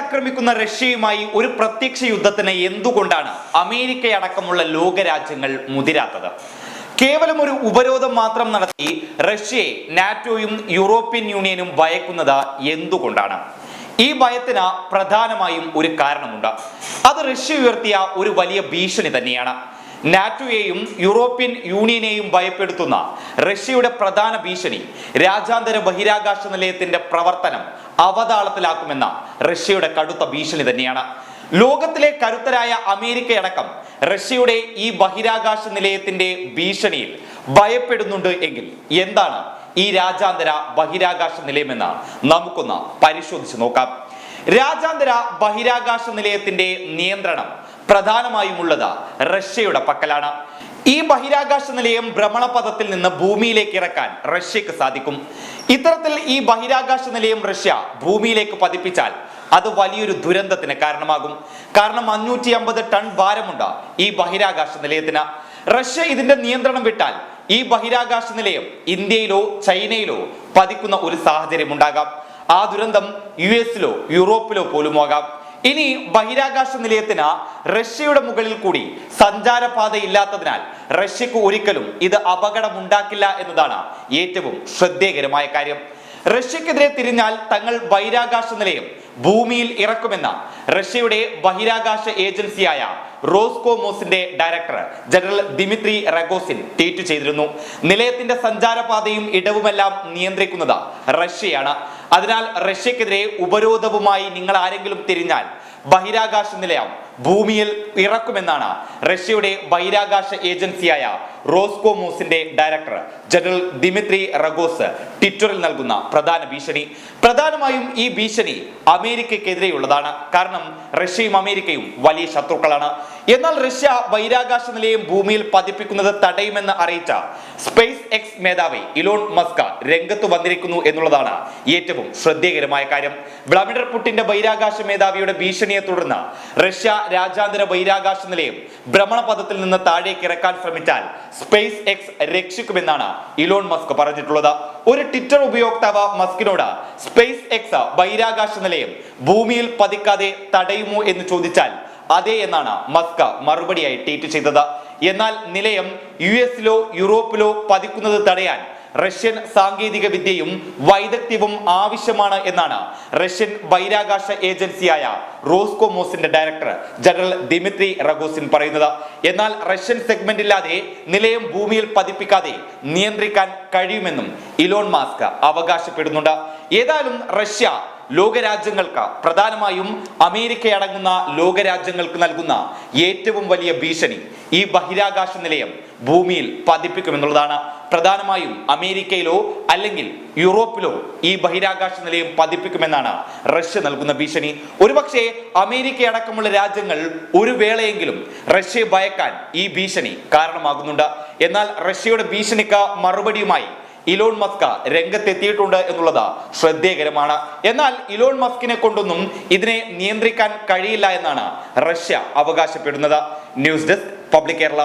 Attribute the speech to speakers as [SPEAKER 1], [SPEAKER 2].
[SPEAKER 1] ആക്രമിക്കുന്ന റഷ്യയുമായി ഒരു പ്രത്യക്ഷ യുദ്ധത്തിന് എന്തുകൊണ്ടാണ് അമേരിക്കയടക്കമുള്ള ലോകരാജ്യങ്ങൾ മുതിരാത്തത്? കേവലം ഒരു ഉപരോധം മാത്രം നടത്തി റഷ്യയെ നാറ്റോയും യൂറോപ്യൻ യൂണിയനും ഭയക്കുന്നത് എന്തുകൊണ്ടാണ്? ഈ ഭയത്തിന് പ്രധാനമായും ഒരു കാരണമുണ്ട്. അത് റഷ്യ ഉയർത്തിയ ഒരു വലിയ ഭീഷണി തന്നെയാണ്. നാറ്റോയെയും യൂറോപ്യൻ യൂണിയനെയും ഭയപ്പെടുത്തുന്ന റഷ്യയുടെ പ്രധാന ഭീഷണി രാജ്യാന്തര ബഹിരാകാശ നിലയത്തിന്റെ പ്രവർത്തനം അവതാളത്തിലാക്കുമെന്ന റഷ്യയുടെ കടുത്ത ഭീഷണി തന്നെയാണ്. ലോകത്തിലെ കരുത്തരായ അമേരിക്കയടക്കം റഷ്യയുടെ ഈ ബഹിരാകാശ നിലയത്തിന്റെ ഭീഷണിയിൽ ഭയപ്പെടുന്നുണ്ട് എങ്കിൽ എന്താണ് ഈ രാജാന്തര ബഹിരാകാശ നിലയമെന്ന് നമുക്കൊന്ന് പരിശോധിച്ച് നോക്കാം. രാജാന്തര ബഹിരാകാശ നിലയത്തിന്റെ നിയന്ത്രണം പ്രധാനമായും ഉള്ളത് റഷ്യയുടെ പക്കലാണ്. ഈ ബഹിരാകാശ നിലയം ഭ്രമണപഥത്തിൽ നിന്ന് ഭൂമിയിലേക്ക് ഇറക്കാൻ റഷ്യക്ക് സാധിക്കും. ഇത്തരത്തിൽ ഈ ബഹിരാകാശ നിലയം റഷ്യ ഭൂമിയിലേക്ക് പതിപ്പിച്ചാൽ അത് വലിയൊരു ദുരന്തത്തിന് കാരണമാകും. കാരണം അഞ്ഞൂറ്റി അമ്പത് ടൺ ഭാരമുണ്ട് ഈ ബഹിരാകാശ നിലയത്തിന്. റഷ്യ ഇതിന്റെ നിയന്ത്രണം വിട്ടാൽ ഈ ബഹിരാകാശ നിലയം ഇന്ത്യയിലോ ചൈനയിലോ പതിക്കുന്ന ഒരു സാഹചര്യം ഉണ്ടാകാം ആ ദുരന്തം യു എസിലോ യൂറോപ്പിലോ പോലുമാകാം. ഇനി ബഹിരാകാശ നിലയത്തിന് റഷ്യയുടെ മുകളിൽ കൂടി സഞ്ചാരപാത ഇല്ലാത്തതിനാൽ റഷ്യക്ക് ഒരിക്കലും ഇത് അപകടമുണ്ടാക്കില്ല എന്നതാണ് ഏറ്റവും ശ്രദ്ധേയകരമായ കാര്യം. റഷ്യക്കെതിരെ തിരിഞ്ഞാൽ തങ്ങൾ ബഹിരാകാശ നിലയം ഭൂമിയിൽ ഇറക്കുമെന്ന റഷ്യയുടെ ബഹിരാകാശ ഏജൻസിയായ റോസ്കോമോസിന്റെ director general Dmitry Rogozin tweet ചെയ്തിരുന്നു. നിലയത്തിന്റെ സഞ്ചാരപാതയും ഇടവുമെല്ലാം നിയന്ത്രിക്കുന്നത് റഷ്യയാണ്. അതിനാൽ റഷ്യക്കെതിരെ ഉപരോധവുമായി നിങ്ങൾ ആരെങ്കിലും തിരിഞ്ഞാൽ ബഹിരാകാശ നിലയം ഭൂമിയിൽ ഇറക്കുമെന്നാണ് റഷ്യയുടെ ബഹിരാകാശ ഏജൻസിയായ റോസ്കോമോസിന്റെ ഡയറക്ടർ ജനറൽ ദിമിത്രി റഗോസ് ട്വിറ്ററിൽ നൽകുന്ന പ്രധാന ഭീഷണി. പ്രധാനമായും ഈ ഭീഷണി അമേരിക്കക്കെതിരെയുള്ളതാണ് കാരണം റഷ്യയും അമേരിക്കയും വലിയ ശത്രുക്കളാണ്. എന്നാൽ റഷ്യ ബഹിരാകാശ നിലയം ഭൂമിയിൽ പതിപ്പിക്കുന്നത് തടയുമെന്ന് അറിയിച്ച സ്പേസ് എക്സ് മേധാവി ഇലോൺ മസ്ക രംഗത്ത് വന്നിരിക്കുന്നു എന്നുള്ളതാണ് ഏറ്റവും ശ്രദ്ധേയകരമായ കാര്യം. വ്ളാഡിമിർ പുട്ടിന്റെ ബഹിരാകാശ മേധാവിയുടെ ഭീഷണിയെ തുടർന്ന് റഷ്യ രാജ്യാന്തര ബഹിരാകാശ നിലയം ഭ്രമണപഥത്തിൽ നിന്ന് താഴേക്ക് ഇറക്കാൻ ശ്രമിച്ചാൽ സ്പേസ് എക്സ് രക്ഷിക്കുമെന്നാണ് ഇലോൺ മസ്ക് പറഞ്ഞിട്ടുള്ളത്. ഒരു ട്വിറ്റർ ഉപയോക്താവ് മസ്കിനോട് സ്പേസ് എക്സ് ബഹിരാകാശ നിലയം ഭൂമിയിൽ പതിക്കാതെ തടയുമോ എന്ന് ചോദിച്ചാൽ അതെ എന്നാണ് മസ്ക് മറുപടിയായി ട്വീറ്റ് ചെയ്തത്. എന്നാൽ നിലയം യു എസിലോ യൂറോപ്പിലോ പതിക്കുന്നത് തടയാൻ റഷ്യൻ സാങ്കേതിക വിദ്യയും വൈദഗ്ധ്യവും ആവശ്യമാണ് എന്നാണ് റഷ്യൻ ബഹിരാകാശ ഏജൻസിയായ റോസ്കോമോസിന്റെ ഡയറക്ടർ ജനറൽ ദിമിത്രി റഗോസിൻ പറയുന്നത്. എന്നാൽ റഷ്യൻ സെഗ്മെന്റ് ഇല്ലാതെ നിലയം ഭൂമിയിൽ പതിപ്പിക്കാതെ നിയന്ത്രിക്കാൻ കഴിയുമെന്നും ഇലോൺ മാസ്ക് അവകാശപ്പെടുന്നുണ്ട്. ഏതായാലും റഷ്യ ലോകരാജ്യങ്ങൾക്ക് പ്രധാനമായും അമേരിക്ക അടങ്ങുന്ന ലോകരാജ്യങ്ങൾക്ക് നൽകുന്ന ഏറ്റവും വലിയ ഭീഷണി ഈ ബഹിരാകാശ നിലയം ഭൂമിയിൽ പതിപ്പിക്കുമെന്നുള്ളതാണ്. പ്രധാനമായും അമേരിക്കയിലോ അല്ലെങ്കിൽ യൂറോപ്പിലോ ഈ ബഹിരാകാശ നിലയം പതിപ്പിക്കുമെന്നാണ് റഷ്യ നൽകുന്ന ഭീഷണി. ഒരുപക്ഷെ അമേരിക്ക അടക്കമുള്ള രാജ്യങ്ങൾ ഒരു വേളയെങ്കിലും റഷ്യയെ ഭയക്കാൻ ഈ ഭീഷണി കാരണമാകുന്നുണ്ട്. എന്നാൽ റഷ്യയുടെ ഭീഷണിക്ക് മറുപടിയുമായി ഇലോൺ മസ്ക രംഗത്തെത്തിയിട്ടുണ്ട് എന്നുള്ളത് ശ്രദ്ധേയകരമാണ്. എന്നാൽ ഇലോൺ മസ്കിനെ കൊണ്ടൊന്നും ഇതിനെ നിയന്ത്രിക്കാൻ കഴിയില്ല എന്നാണ് റഷ്യ അവകാശപ്പെടുന്നത്. News desk public Kerala.